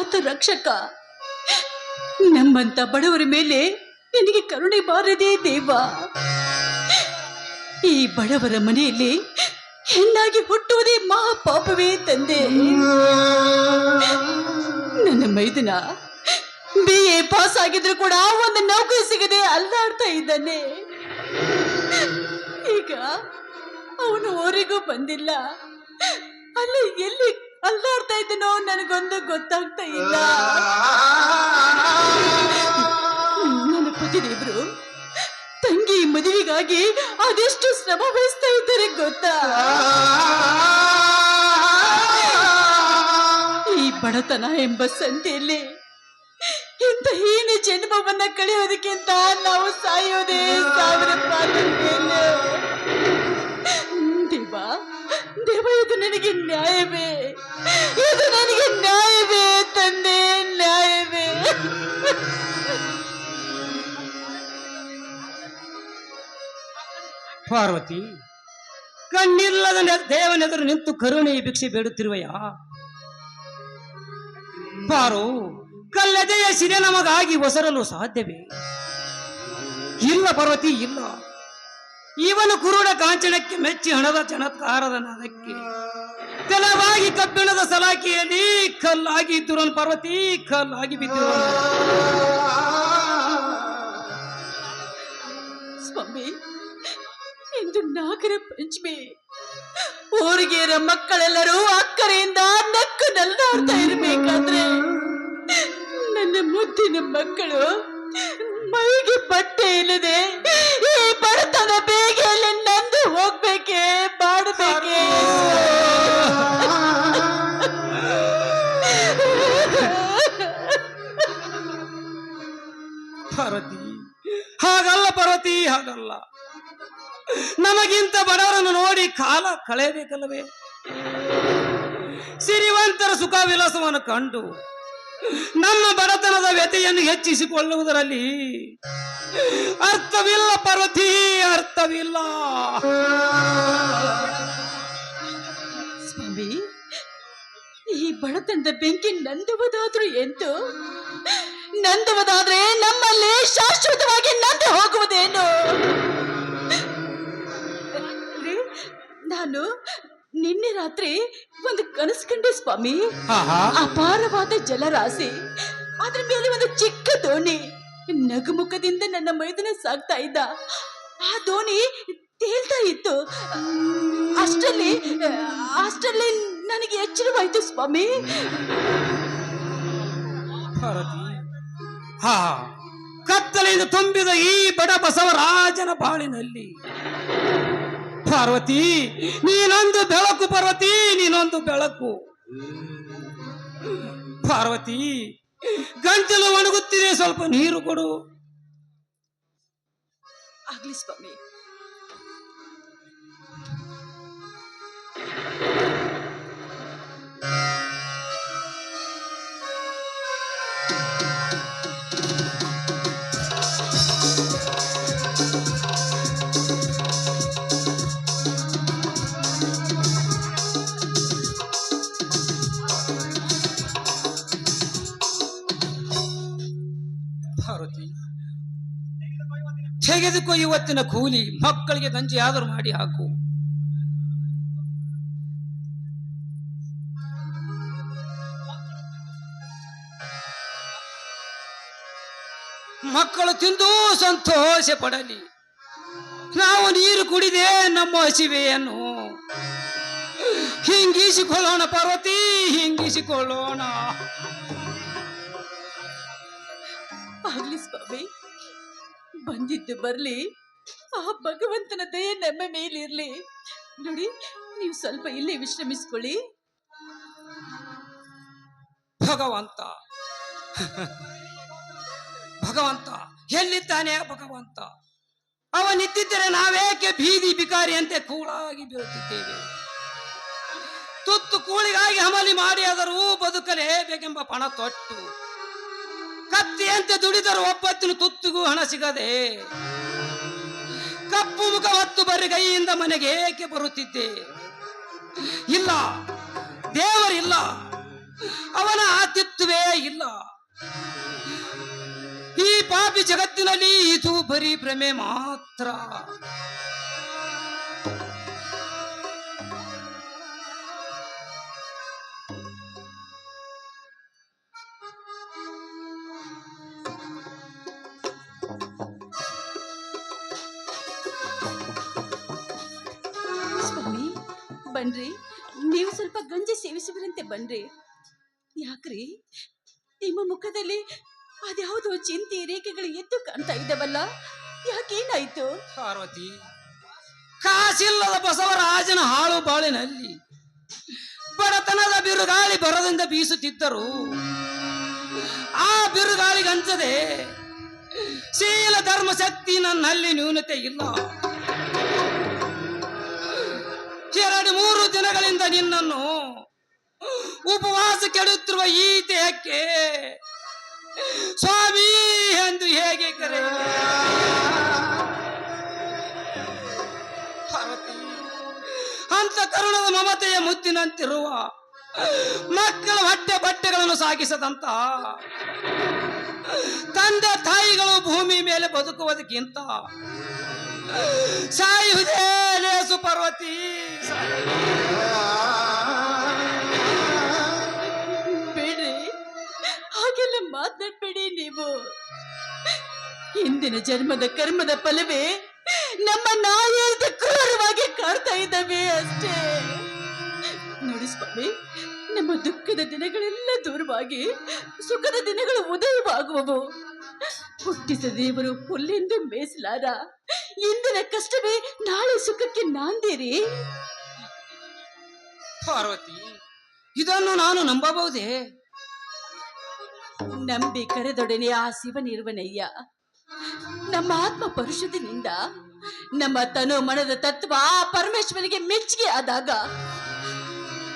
ಅನಾಥ ರಕ್ಷಕ? ನಮ್ಮಂತ ಬಡವರ ಮೇಲೆ ನಿನಗೆ ಕರುಣೆ ಬಾರದೆ ದೇವ. ಈ ಬಡವರ ಮನೆಯಲ್ಲಿ ಹೆಣ್ಣಾಗಿ ಹುಟ್ಟುವುದೇ ಮಹಾ ಪಾಪವೇ ತಂದೆ. ನನ್ನ ಮೈದನ ಬಿ ಎ ಪಾಸ್ ಆಗಿದ್ರು ಕೂಡ ಒಂದು ನೌಕರಿ ಸಿಗದೆ ಅಲ್ಲಾಡ್ತಾ ಇದ್ದಾನೆ. ಈಗ ಅವನು ಊರಿಗೂ ಬಂದಿಲ್ಲ. ಅಲ್ಲಿ ಎಲ್ಲಿ ಅಲ್ಲಾಡ್ತಾ ಇದ್ದನೋ ನನಗೊಂದು ಗೊತ್ತಾಗ್ತಾ ಇಲ್ಲ. ನನ್ನ ಪತಿದೇವರು ತಂಗಿ ಮದುವೆಗಾಗಿ ಅದೆಷ್ಟು ಶ್ರಮ ವಹಿಸ್ತಾ ಇದ್ದಾರೆ ಗೊತ್ತಾ? ಈ ಬಡತನ ಎಂಬ ಸಂತೆಯಲ್ಲಿ ಇಂಥ ಹೀನ ಜನ್ಮವನ್ನ ಕಳೆಯೋದಕ್ಕಿಂತ ನಾವು ಸಾಯೋದೇ ಸಾವಿರ ಮೇಲೆ ದೇವ ದೇವ ಇದು ನನಗೆ ನ್ಯಾಯವೇ? ಇದು ನನಗೆ ನ್ಯಾಯವೇ ತಂದೆ, ನ್ಯಾಯವೇ? ಪಾರ್ವತಿ, ಕಣ್ಣಿಲ್ಲದ ದೇವನೆದುರು ನಿಂತು ಕರುಣೆ ಭಿಕ್ಷೆ ಬೇಡುತ್ತಿರುವೆಯ? ಪಾರು, ಕಲ್ಲದೆಯ ಸಿರೆ ನಮಗಾಗಿ ಒಸರಲು ಸಾಧ್ಯವೇ? ಇಲ್ಲ ಪಾರ್ವತಿ, ಇಲ್ಲ. ಇವನು ಕುರುಡ ಕಾಂಚನಕ್ಕೆ ಮೆಚ್ಚಿ ಹಣದ ಚಮತ್ಕಾರದ ನಾದಕ್ಕೆ ತೆಲವಾಗಿ ಕಬ್ಬಿಣದ ಸಲಾಕಿಯಲ್ಲಿ ಕಲ್ಲಾಗಿ ಇದ್ದುರನು ಪಾರ್ವತಿ, ಕಲ್ಲಾಗಿ ಬಿದ್ದು ಸ್ವಾಮಿ ಇಂದು ನಾಗರ ಪಂಚಮಿ. ಊರಿಗೆರ ಮಕ್ಕಳೆಲ್ಲರೂ ಅಕ್ಕರೆಯಿಂದ ನಕ್ಕು ನಲ್ಲಾಡ್ತಾ ಇರಬೇಕಾದ್ರೆ, ನನ್ನ ಮುದ್ದಿನ ಮಕ್ಕಳು ಮೈಗೆ ಬಟ್ಟೆ ಇಲ್ಲದೆ ಈ ಬಡತನ ಬೇಗೆಯಲ್ಲಿ ನಂದು ಹೋಗ್ಬೇಕೆ ಮಾಡಬೇಕೆ ಪಾರ್ವತಿ, ಹಾಗಲ್ಲ ಪಾರ್ವತಿ, ಹಾಗಲ್ಲ. ನಮಗಿಂತ ಬಡವರನ್ನು ನೋಡಿ ಕಾಲ ಕಳೆಯಬೇಕಲ್ಲವೇ? ಸಿರಿವಂತರ ಸುಖ ವಿಲಾಸವನ್ನು ಕಂಡು ನಮ್ಮ ಬಡತನದ ವ್ಯತೆಯನ್ನು ಹೆಚ್ಚಿಸಿಕೊಳ್ಳುವುದರಲ್ಲಿ ಅರ್ಥವಿಲ್ಲ ಪಾರ್ವತಿ ಅರ್ಥವಿಲ್ಲ. ಸ್ವಾಮಿ, ಈ ಬಡತನದ ಬೆಂಕಿ ನಂದುವುದಾದ್ರೂ ಎಂದು ನಂದುವುದಾದ್ರೆ ನಮ್ಮಲ್ಲಿ ಶಾಶ್ವತವಾಗಿ ನಂದು ಹೋಗುವುದೇನು? ನಾನು ನಿನ್ನೆ ರಾತ್ರಿ ಒಂದು ಕನಸು ಕಂಡೆ ಸ್ವಾಮಿ. ಅಪಾರವಾದ ಜಲರಾಶಿ. ಅದ್ರ ಮೇಲೆ ಒಂದು ಚಿಕ್ಕ ದೋಣಿ. ನಗುಮುಖದಿಂದ ನನ್ನ ಮೈದನ ಸಾಗ್ತಾ ಇದ್ದ. ಆ ದೋಣಿ ತೇಲ್ತಾ ಇತ್ತು. ಅಷ್ಟರಲ್ಲಿ ಅಷ್ಟರಲ್ಲಿ ನನಗೆ ಎಚ್ಚರವಾಯ್ತು ಸ್ವಾಮಿ. ಹಾ. ಕತ್ತಲೆಯಿಂದ ತುಂಬಿದ ಈ ಬಡ ಬಸವರಾಜನ ಬಾಳಿನಲ್ಲಿ. ಪಾರ್ವತಿ ನೀನೊಂದು ಬೆಳಕು ಪಾರ್ವತಿ ನೀನೊಂದು ಬೆಳಕು. ಪಾರ್ವತಿ ಗಂಟಲು ಒಣಗುತ್ತಿದೆ ಸ್ವಲ್ಪ ನೀರು ಕೊಡು. ಆಗ್ಲಿ ಸ್ವಾಮಿ. ತೆಗೆದುಕೋ ಇವತ್ತಿನ ಕೂಲಿ ಮಕ್ಕಳಿಗೆ ಗಂಜಿ ಆದರೂ ಮಾಡಿ ಹಾಕು. ಮಕ್ಕಳು ತಿಂದು ಸಂತೋಷ ಪಡಲಿ. ನಾವು ನೀರು ಕುಡಿದೆ ನಮ್ಮ ಹಸಿವೆಯನ್ನು. ಹಿಂಗಿಸಿಕೊಳ್ಳೋಣ ಪಾರ್ವತಿ, ಹಿಂಗಿಸಿಕೊಳ್ಳೋಣ. ಬಂದಿದ್ದು ಬರ್ಲಿ. ಆ ಭಗವಂತನ ದಯೆ ನಮ್ಮ ಮೇಲಿರ್ಲಿ. ನೋಡಿ, ನೀವು ಸ್ವಲ್ಪ ಇಲ್ಲಿ ವಿಶ್ರಮಿಸ್ಕೊಳ್ಳಿ. ಭಗವಂತ. ಭಗವಂತ, ಎಲ್ಲಿದ್ದಾನೆ ಭಗವಂತ? ಅವನಿದ್ದರೆ ನಾವೇಕೆ ಬೀದಿ ಬಿಕಾರಿ ಅಂತೆ ಕೂಳಾಗಿ ಬೀಳುತ್ತಿದ್ದೇವೆ? ತುತ್ತು ಕೂಳಿಗಾಗಿ ಹಮಲಿ ಮಾಡಿ ಆದರೂ ಬದುಕಲೇಬೇಕೆಂಬ ಪಣ ತೊಟ್ಟು. ಕತ್ತಿಯಂತೆ ದುಡಿದರೂ ಒಬ್ಬತ್ತಿನ ತುತ್ತಿಗೂ ಹಣ ಸಿಗದೆ ಕಪ್ಪು ಮುಖ ಹೊತ್ತು ಬರಿಗೈಯಿಂದ ಮನೆಗೆ ಏಕೆ ಬರುತ್ತಿದ್ದೆ? ಇಲ್ಲ ದೇವರಿಲ್ಲ ಅವನ ಆತಿತ್ವೇ ಇಲ್ಲ. ಈ ಪಾಪಿ ಜಗತ್ತಿನಲ್ಲಿ ಇದು ಬರೀ ಭ್ರಮೆ ಮಾತ್ರ. ಬನ್ರಿ. ನೀವು ಸ್ವಲ್ಪ ಗಂಜಿ ಸೇವಿಸುವರಂತೆ ಬನ್ರಿ. ಯಾಕ್ರಿ? ನಿಮ್ಮ ಮುಖದಲ್ಲಿ ಅದ್ಯಾವುದೋ ಚಿಂತೆ ರೇಖೆಗಳು ಎದ್ದು ಕಾಣ್ತಾ ಇದ್ದಾವಲ್ಲ? ಯಾಕೇನಾಯ್ತು? ಪಾರ್ವತಿ, ಕಾಸಿಲ್ಲದ ಬಸವರಾಜನ ಹಾಳು ಬಾಳಿನಲ್ಲಿ ಬಡತನದ ಬಿರುಗಾಳಿ ಬರದಿಂದ ಬೀಸುತ್ತಿದ್ದರು. ಆ ಬಿರುಗಾಳಿಗಂಚದೆ ಶೀಲ ಧರ್ಮ ಶಕ್ತಿ ನನ್ನಲ್ಲಿ ನ್ಯೂನತೆ ಇಲ್ಲ. ಎರಡು ಮೂರು ದಿನಗಳಿಂದ ನಿನ್ನನ್ನು ಉಪವಾಸ ಕೆಡುತ್ತಿರುವ ಈ ದೇಹಕ್ಕೆ ಸ್ವಾಮಿ ಎಂದು ಹೇಗೆ ಕರೆ? ಅಂತ ಕರುಣದ ಮಮತೆಯ ಮುತ್ತಿನಂತಿರುವ ಮಕ್ಕಳ ಹೊಟ್ಟೆ ಬಟ್ಟೆಗಳನ್ನು ಸಾಗಿಸದಂತ ತಂದೆ ತಾಯಿಗಳು ಭೂಮಿ ಮೇಲೆ ಬದುಕುವುದಕ್ಕಿಂತ ಸಾಯುವುದೇ ಲೇಸು ಪಾರ್ವತಿ. ಹಾಗೆಲ್ಲ ಮಾತಾಡ್ಬೇಡಿ ನೀವು. ಹಿಂದಿನ ಜನ್ಮದ ಕರ್ಮದ ಫಲವೇ ನಮ್ಮ ನಾಯಿಯಂತೆ ಕ್ರೂರವಾಗಿ ಕಾಡ್ತಾ ಇದ್ದಾವೆ ಅಷ್ಟೇ. ನೋಡಿ ಸ್ವಾಮಿ, ನಮ್ಮ ದುಃಖದ ದಿನಗಳೆಲ್ಲ ದೂರವಾಗಿ ಸುಖದ ದಿನಗಳು ಉದಯವಾಗುವವು. ಹುಟ್ಟಿದ ದೇವರು ಹುಲ್ಲೆಂದು ಮೇಸಲಾದ ಇಂದಿನ ಕಷ್ಟವೇ ನಾಳೆ ಸುಖಕ್ಕೆ ನಾಂದಿರಿ. ಪಾರ್ವತಿ ಇದನ್ನು ನಾನು ನಂಬಬಹುದೇ? ನಂಬಿ ಕರೆದೊಡನೆ ಆ ಶಿವನಿರುವನಯ್ಯ. ನಮ್ಮ ಆತ್ಮ ಪರಿಶುದ್ಧಿನಿಂದ ನಮ್ಮ ತನು ಮನದ ತತ್ವ ಆ ಪರಮೇಶ್ವರಿಗೆ ಮೆಚ್ಚುಗೆ ಆದಾಗ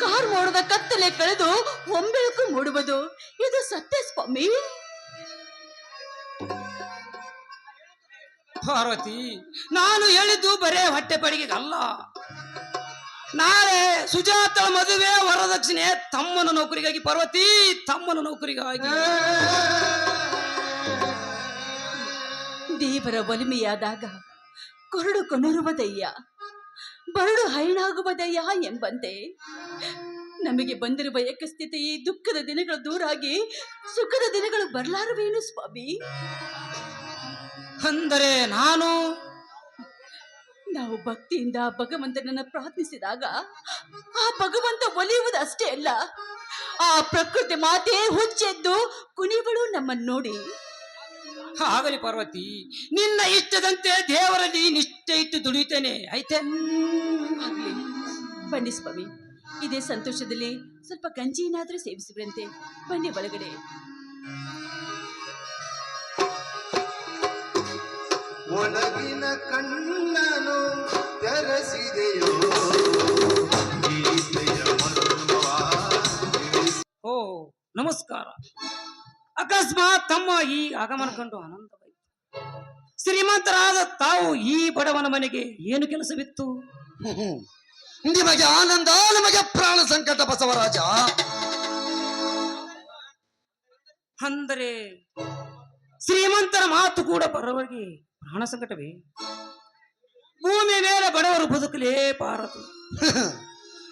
ಕಾರ್ ಮೋಡದ ಕತ್ತಲೆ ಕಳೆದು ಒಂಬೆಳಕು ಮೂಡುವುದು ಇದು ಸತ್ಯ ಸ್ವಾಮಿ ಪಾರ್ವತಿ, ನಾನು ಹೇಳಿದ್ದು ಬರೇ ಹೊಟ್ಟೆ ಪಡಿಗೆಗಲ್ಲ ನಾಳೆ ಸುಜಾತಳ ಮದುವೆ ವರದಕ್ಷಿಣೆ, ತಮ್ಮನ ನೌಕರಿಗಾಗಿ ಪಾರ್ವತಿ, ತಮ್ಮನ ನೌಕರಿಗಾಗಿ. ದೇವರ ಒಲಿಮೆಯಾದಾಗ ಕೊರಡು ಕೊನರುವುದಯ್ಯ ಬರಡು ಹೈಣಾಗುವುದಯ್ಯ ಎಂಬಂತೆ ನಮಗೆ ಬಂದಿರುವ ಏಕಸ್ಥಿತಿ ಈ ದುಃಖದ ದಿನಗಳು ದೂರಾಗಿ ಸುಖದ ದಿನಗಳು ಬರಲಾರವೇನು ಸ್ವಾಮಿ? ಅಂದರೆ ನಾನು? ನಾವು ಭಕ್ತಿಯಿಂದ ಭಗವಂತನನ್ನು ಪ್ರಾರ್ಥಿಸಿದಾಗ ಆ ಭಗವಂತ ಒಲಿಯುವುದು ಅಷ್ಟೇ ಅಲ್ಲ ಆ ಪ್ರಕೃತಿ ಮಾತೆ ಹುಚ್ಚೆದ್ದು ಕುಣಿಗಳು ನಮ್ಮನ್ನು ನೋಡಿ. ಆಗಲಿ ಪಾರ್ವತಿ ನಿನ್ನ ಇಷ್ಟದಂತೆ ದೇವರಲ್ಲಿ ನಿಷ್ಠೆ ಇಟ್ಟು ದುಡಿಯುತ್ತೇನೆ ಆಯ್ತೆ? ಬನ್ನಿ ಸ್ವಾಮಿ ಇದೇ ಸಂತೋಷದಲ್ಲಿ ಸ್ವಲ್ಪ ಗಂಜಿ ಏನಾದ್ರೂ ಬನ್ನಿ ಒಳಗಡೆ. ಒಳಗಿನ ಕಣ್ಣನು ತೆರೆಸಿದೆಯೋ? ಓ ನಮಸ್ಕಾರ. ಅಕಸ್ಮಾತ್ ತಮ್ಮ ಈ ಆಗಮನ ಕಂಡು ಆನಂದವಾಯಿತು ಶ್ರೀಮಂತರಾದ ತಾವು ಈ ಬಡವನ ಮನೆಗೆ ಏನು ಕೆಲಸವಿತ್ತು? ನಿಮಗೆ ಆನಂದ ನಿಮಗೆ ಪ್ರಾಣ ಸಂಕಟ ಬಸವರಾಜ. ಅಂದರೆ ಶ್ರೀಮಂತರ ಮಾತು ಕೂಡ ಬರವರಿಗೆ ಪ್ರಾಣ ಸಂಕಟವೇ? ಭೂಮಿ ಮೇಲೆ ಬಡವರು ಬದುಕಲೇಬಾರದು.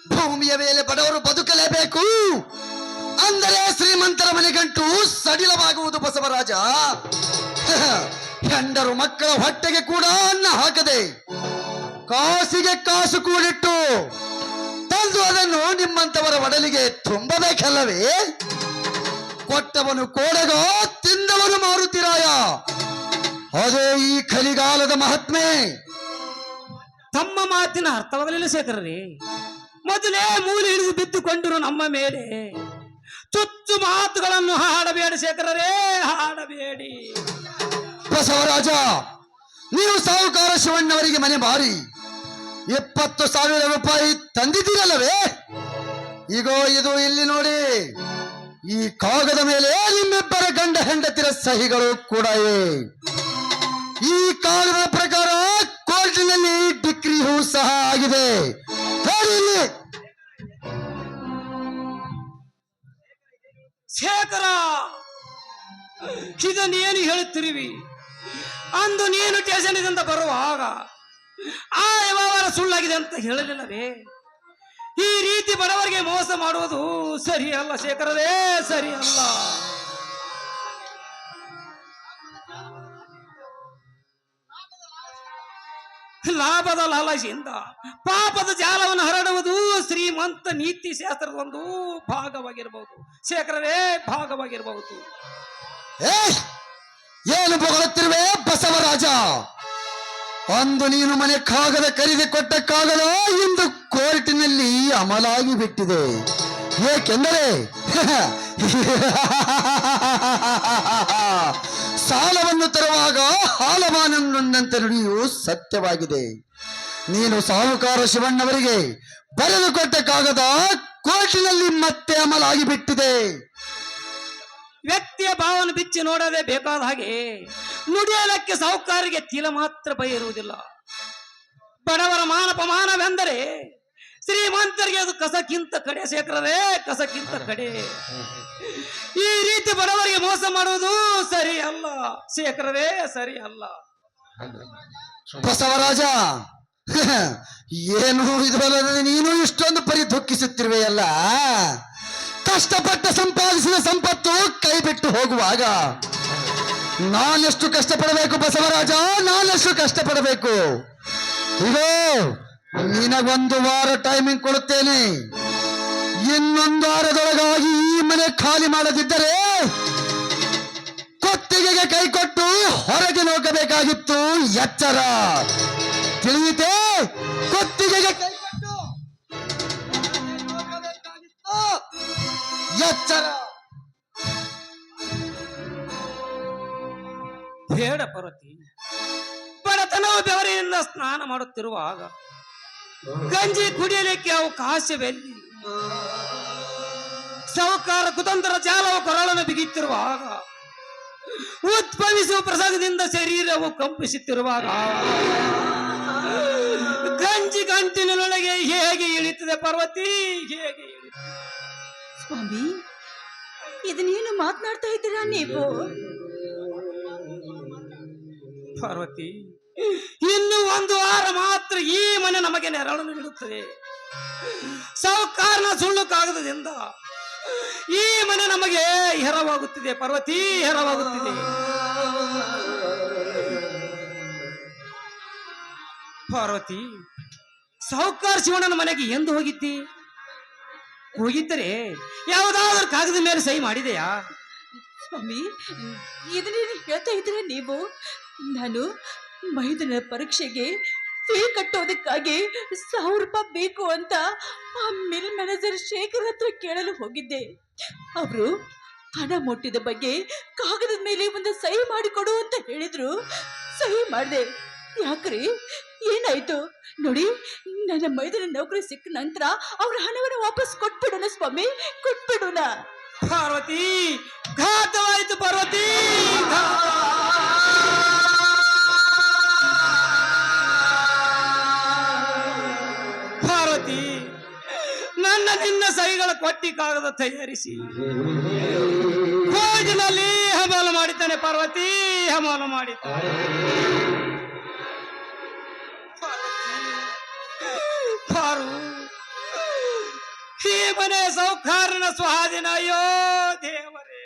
ಭೂಮಿಯ ಮೇಲೆ ಬಡವರು ಬದುಕಲೇಬೇಕು. ಅಂದರೆ ಶ್ರೀಮಂತರ ಮನೆಗಂಟು ಸಡಿಲವಾಗುವುದು ಬಸವರಾಜ. ಹೆಂಡರು ಮಕ್ಕಳ ಹೊಟ್ಟೆಗೆ ಕೂಡ ಅನ್ನ ಹಾಕದೆ ಕಾಸಿಗೆ ಕಾಸು ಕೂಡಿಟ್ಟು ತಂದು ಅದನ್ನು ನಿಮ್ಮಂತವರ ಒಡಲಿಗೆ ತುಂಬಬೇಕಲ್ಲವೇ ಕೊಟ್ಟವನು ಕೋಡಗೋ ತಿಂದವನು ಮಾರುತ್ತಿರಾಯ ಅದೇ ಈ ಕಲಿಗಾಲದ ಮಹಾತ್ಮೆ. ತಮ್ಮ ಮಾತಿನ ಅರ್ಥವಾಗಲಿಲ್ಲ ಶೇಖರ್ರಿ. ಮೊದಲೇ ಮೂಲೆ ಹಿಡಿದು ಬಿದ್ದುಕೊಂಡಿರು ನಮ್ಮ ಮೇಲೆ. ಚುಚ್ಚು ಮಾತುಗಳನ್ನು ಹಾಡಬೇಡಿ ಶೇಖರರೇ ಹಾಡಬೇಡಿ. ಬಸವರಾಜ ನೀವು ಸಾಹುಕಾರ ಶಿವಣ್ಣವರಿಗೆ ಮನೆ ಬಾರಿ. ಇಪ್ಪತ್ತು ಸಾವಿರ ರೂಪಾಯಿ ತಂದಿದ್ದೀರಲ್ಲವೇ? ಈಗೋ ಇದು ಇಲ್ಲಿ ನೋಡಿ. ಈ ಕಾಗದ ಮೇಲೆ ನಿಮ್ಮಿಬ್ಬರ ಗಂಡ ಹೆಂಡತಿರ ಸಹಿಗಳು ಕೂಡ ಇವೆ. ಈ ಕಾಲದ ಪ್ರಕಾರ ಕೋರ್ಟಿನಲ್ಲಿ ಹೂ ಸಹ ಆಗಿದೆ. ಶೇಖರ ಇದನ್ನೇನು ಹೇಳುತ್ತಿರುವಿ. ಅಂದು ನೀನು ಸ್ಟೇಷನ್ನಿಂದ ಬರುವಾಗ ಆ ವ್ಯವಹಾರ ಸುಳ್ಳಾಗಿದೆ ಅಂತ ಹೇಳಲಿಲ್ಲವೇ? ಈ ರೀತಿ ಬಡವರಿಗೆ ಮೋಸ ಮಾಡುವುದು ಸರಿ ಅಲ್ಲ ಸರಿಯಲ್ಲ. ಸರಿ ಅಲ್ಲ ಲಾಭದ ಲಾಲಸಿಯಿಂದ ಪಾಪದ ಜಾಲವನ್ನು ಹರಡುವುದು ಶ್ರೀಮಂತ ನೀತಿ ಶಾಸ್ತ್ರದ ಒಂದು ಭಾಗವಾಗಿರಬಹುದು ಶೇಖರರೇ ಭಾಗವಾಗಿರಬಹುದು ಏನು ಬೊಗಳುತ್ತಿರುವೆ ಬಸವರಾಜ ಅಂದು ನೀನು ಮನೆ ಕಾಗದ ಖರೀದಿ ಕೊಟ್ಟ ಕಾಗದ ಇಂದು ಕೋರ್ಟಿನಲ್ಲಿ ಅಮಲಾಗಿ ಬಿಟ್ಟಿದೆ. ಏಕೆಂದರೆ ಸಾಲವನ್ನು ತರುವಾಗ ಹಾಲಮಾನಂದಂತೆ ನುಡಿಯು ಸತ್ಯವಾಗಿದೆ. ನೀನು ಸಾಹುಕಾರ ಶಿವಣ್ಣವರಿಗೆ ಬರೆದು ಕೊಟ್ಟ ಕಾಗದ ಕೋರ್ಟಿನಲ್ಲಿ ಮತ್ತೆ ಅಮಲಾಗಿ ಬಿಟ್ಟಿದೆ. ವ್ಯಕ್ತಿಯ ಭಾವನೆ ಬಿಚ್ಚಿ ನೋಡದೆ ಬೇಕಾದ ಹಾಗೆ ನುಡಿಯಲಕ್ಕೆ ಸಾಹುಕಾರಿಗೆ ತಿಲ ಮಾತ್ರ ಭಯ ಇರುವುದಿಲ್ಲ. ಬಡವರ ಮಾನಪಮಾನವೆಂದರೆ ಶ್ರೀಮಂತರಿಗೆ ಅದು ಕಸಕ್ಕಿಂತ ಕಡೆ ಶೇಖರವೇ, ಕಸಕ್ಕಿಂತ ಕಡೆ. ರೀತಿ ಬಡವರಿಗೆ ಮೋಸ ಮಾಡುವುದು ಸರಿ ಅಲ್ಲ? ಶೇಖರವೇ ಸರಿ ಅಲ್ಲ? ಬಸವರಾಜ ಏನು ಇದರಲ್ಲದೆ ನೀನು ಇಷ್ಟೊಂದು ಪರಿ ದುಃಖಿಸುತ್ತಿರುವೆಯಲ್ಲ? ಕಷ್ಟಪಟ್ಟ ಸಂಪಾದಿಸಿದ ಸಂಪತ್ತು ಕೈ ಬಿಟ್ಟು ಹೋಗುವಾಗ ನಾನೆಷ್ಟು ಕಷ್ಟಪಡಬೇಕು ಬಸವರಾಜ ನಾನೆಷ್ಟು ಕಷ್ಟಪಡಬೇಕು? ಇದು ನಿನಗೊಂದು ವಾರ ಟೈಮಿಂಗ್ ಕೊಡುತ್ತೇನೆ. ಇನ್ನೊಂದು ಮನೆ ಖಾಲಿ ಮಾಡದಿದ್ದರೆ ಕೊತ್ತಿಗೆಗೆ ಕೈಕೊಟ್ಟು ಹೊರಗೆ ಹೋಗಬೇಕಾಗಿತ್ತು ಎಚ್ಚರ. ತಿಳಿಯಿತೆ? ಕೊತ್ತಿಗೆಗೆ ಕೈ ಕೊಟ್ಟು ಹೊರಗೆ ಹೋಗಬೇಕಾಗಿತ್ತು ಎಚ್ಚರ. ಬೇಡ ಪರ್ವತಿ. ಬಡತನವು ಬೆವರಿನಿಂದ ಸ್ನಾನ ಮಾಡುತ್ತಿರುವಾಗ ಗಂಜಿ ಕುಡಿಯಲಿಕ್ಕೆ ಅವಕಾಶವೆಲ್ಲಿ ಸಾಹುಕಾರ ಕುತಂತ್ರ ಜಾಲವು ಕೊರಳನ್ನು ಬಿಗಿತ್ತಿರುವಾಗ ಉದ್ಭವಿಸುವ ಪ್ರಸಂಗದಿಂದ ಶರೀರವು ಕಂಪಿಸುತ್ತಿರುವಾಗ ಗಂಜಿ ಗಂಟಿನೊಳಗೆ ಹೇಗೆ ಇಳಿತದೆ ಪರ್ವತಿ? ಹೇಗೆ ಸ್ವಾಮಿ ಇದನ್ನೇನು ಮಾತನಾಡ್ತಾ ಇದ್ದೀರಾ ನೀವು? ಪಾರ್ವತಿ ಇನ್ನು ಒಂದು ವಾರ ಮಾತ್ರ ಈ ಮನೆ ನಮಗೆ ನೆರಳು ನೀಡುತ್ತದೆ. ಸಾವುಕಾರನ ಸುಳ್ಳು ಕಾಗದದಿಂದ ಈ ಮನೆ ನಮಗೆ ಹೆರವಾಗುತ್ತಿದೆ ಪಾರ್ವತಿ ಹೆರವಾಗುತ್ತಿದೆ ಪಾರ್ವತಿ, ಸಾಹುಕಾರ ಶಿವಣ್ಣನ ಮನೆಗೆ ಎಂದು ಹೋಗಿದ್ದಿ? ಹೋಗಿದ್ದರೆ ಯಾವುದಾದ್ರೂ ಕಾಗದ ಮೇಲೆ ಸಹಿ ಮಾಡಿದೆಯಾ? ಸ್ವಾಮಿ, ಇದನ್ನೇನು ಹೇಳ್ತಾ ಇದ್ದೀರಾ ನೀವು? ನಾನು ಮೈದನ ಪರೀಕ್ಷೆಗೆ ಫೀ ಕಟ್ಟೋದಕ್ಕಾಗಿ ಸಾವಿರ ರೂಪಾಯಿ ಬೇಕು ಅಂತ ಆ ಮಿಲ್ ಮ್ಯಾನೇಜರ್ ಶೇಖರ್ ಹತ್ರ ಕೇಳಲು ಹೋಗಿದ್ದೆ. ಅವರು ಹಣ ಮುಟ್ಟಿದ ಬಗ್ಗೆ ಕಾಗದದ ಮೇಲೆ ಒಂದು ಸಹಿ ಮಾಡಿಕೊಡು ಅಂತ ಹೇಳಿದ್ರು. ಸಹಿ ಮಾಡಿದೆ. ಯಾಕ್ರಿ? ಏನಾಯ್ತು? ನೋಡಿ, ನನ್ನ ಮೈದನ ನೌಕರಿ ಸಿಕ್ಕ ನಂತರ ಅವ್ರ ಹಣವನ್ನು ವಾಪಸ್ ಕೊಟ್ಬಿಡೋಣ ಸ್ವಾಮಿ, ಕೊಟ್ಬಿಡೋಣ. ಪಾರ್ವತಿ, ಘಾತವಾಯಿತು ಪಾರ್ವತಿ! ಸಹಿಗಳ ಕೊಟ್ಟಿ ಕಾಗದ ತಯಾರಿಸಿ. ಕೋಜಿನಲ್ಲಿ ಹಮಾಲು ಮಾಡಿದ್ದಾನೆ ಪಾರ್ವತಿ ಹಮಾಲು ಮಾಡಿದ್ದಾನೆ. ಪಾರು, ಈ ಮನೆ ಸೌಕಾರನ ಸ್ವಾಧೀನ, ಅಯ್ಯೋ ದೇವರೇ.